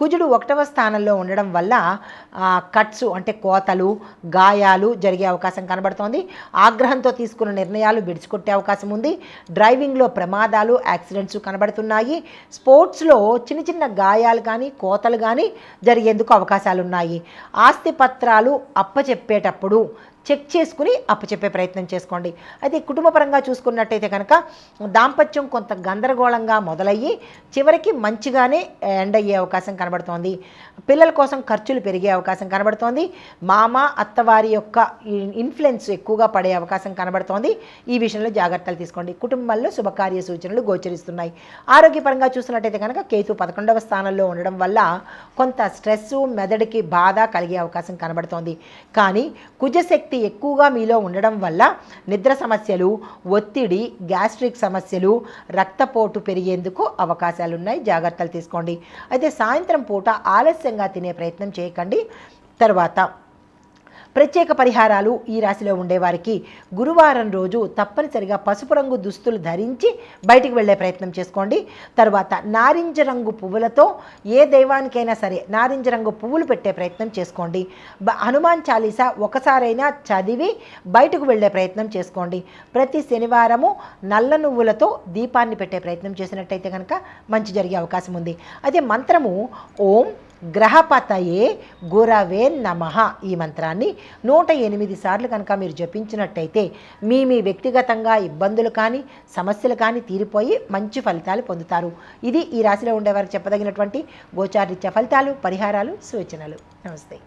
కుజుడు ఒకటవ స్థానంలో ఉండడం వల్ల కట్స్ అంటే కోతలు గాయాలు జరిగే అవకాశం కనబడుతోంది. ఆగ్రహంతో తీసుకున్న నిర్ణయాలు విడిచికొట్టే అవకాశం ఉంది. డ్రైవింగ్లో ప్రమాదాలు యాక్సిడెంట్స్ కనబడుతున్నాయి. స్పోర్ట్స్లో చిన్న చిన్న గాయాలు కానీ కోతలు కానీ జరిగేందుకు అవకాశాలు ఉన్నాయి ఆస్తి పత్రాలు అప్పచెప్పేటప్పుడు చెక్ చేసుకుని అప్పచెప్పే ప్రయత్నం చేసుకోండి. అయితే కుటుంబపరంగా చూసుకున్నట్టయితే కనుక దాంపత్యం కొంత గందరగోళంగా మొదలయ్యి చివరికి మంచిగానే ఎండ్ అయ్యే అవకాశం కనబడుతోంది. పిల్లల కోసం ఖర్చులు పెరిగే అవకాశం కనబడుతోంది. మామ అత్తవారి యొక్క ఇన్ఫ్లుయెన్స్ ఎక్కువగా పడే అవకాశం కనబడుతోంది. ఈ విషయంలో జాగ్రత్తలు తీసుకోండి. కుటుంబంలో శుభకార్య సూచనలు గోచరిస్తున్నాయి. ఆరోగ్యపరంగా చూసినట్టయితే కనుక కేతు పదకొండవ స్థానంలో ఉండడం వల్ల కొంత స్ట్రెస్ మెదడుకి బాధ కలిగే అవకాశం కనబడుతోంది. కానీ కుజశక్తి ఎక్కువగా మీలో ఉండడం వల్ల నిద్ర సమస్యలు ఒత్తిడి గ్యాస్ట్రిక్ సమస్యలు రక్తపోటు పెరిగేందుకు అవకాశాలు ఉన్నాయి జాగ్రత్తలు తీసుకోండి. అయితే సాయంత్రం పూట ఆలస్యంగా తినే ప్రయత్నం చేయకండి. తర్వాత ప్రత్యేక పరిహారాలు ఈ రాశిలో ఉండేవారికి గురువారం రోజు తప్పనిసరిగా పసుపు రంగు దుస్తులు ధరించి బయటికి వెళ్ళే ప్రయత్నం చేసుకోండి. తర్వాత నారింజ రంగు పువ్వులతో ఏ దైవానికైనా సరే నారింజ రంగు పువ్వులు పెట్టే ప్రయత్నం చేసుకోండి. బ- హనుమాన్ చాలీసా ఒకసారైనా చదివి బయటకు వెళ్ళే ప్రయత్నం చేసుకోండి. ప్రతి శనివారము నల్ల నువ్వులతో దీపాన్ని పెట్టే ప్రయత్నం చేసినట్టయితే కనుక మంచి జరిగే అవకాశం ఉంది. అదే మంత్రము ఓం గ్రహపతయే గురవే నమ ఈ మంత్రాన్ని. నూట ఎనిమిది సార్లు కనుక మీరు జపించినట్టయితే మీ మీ వ్యక్తిగతంగా ఇబ్బందులు కానీ సమస్యలు కానీ తీరిపోయి మంచి ఫలితాలు పొందుతారు. ఇది ఈ రాశిలో ఉండేవారికి చెప్పదగినటువంటి గోచారిత్య ఫలితాలు పరిహారాలు సూచనలు. నమస్తే.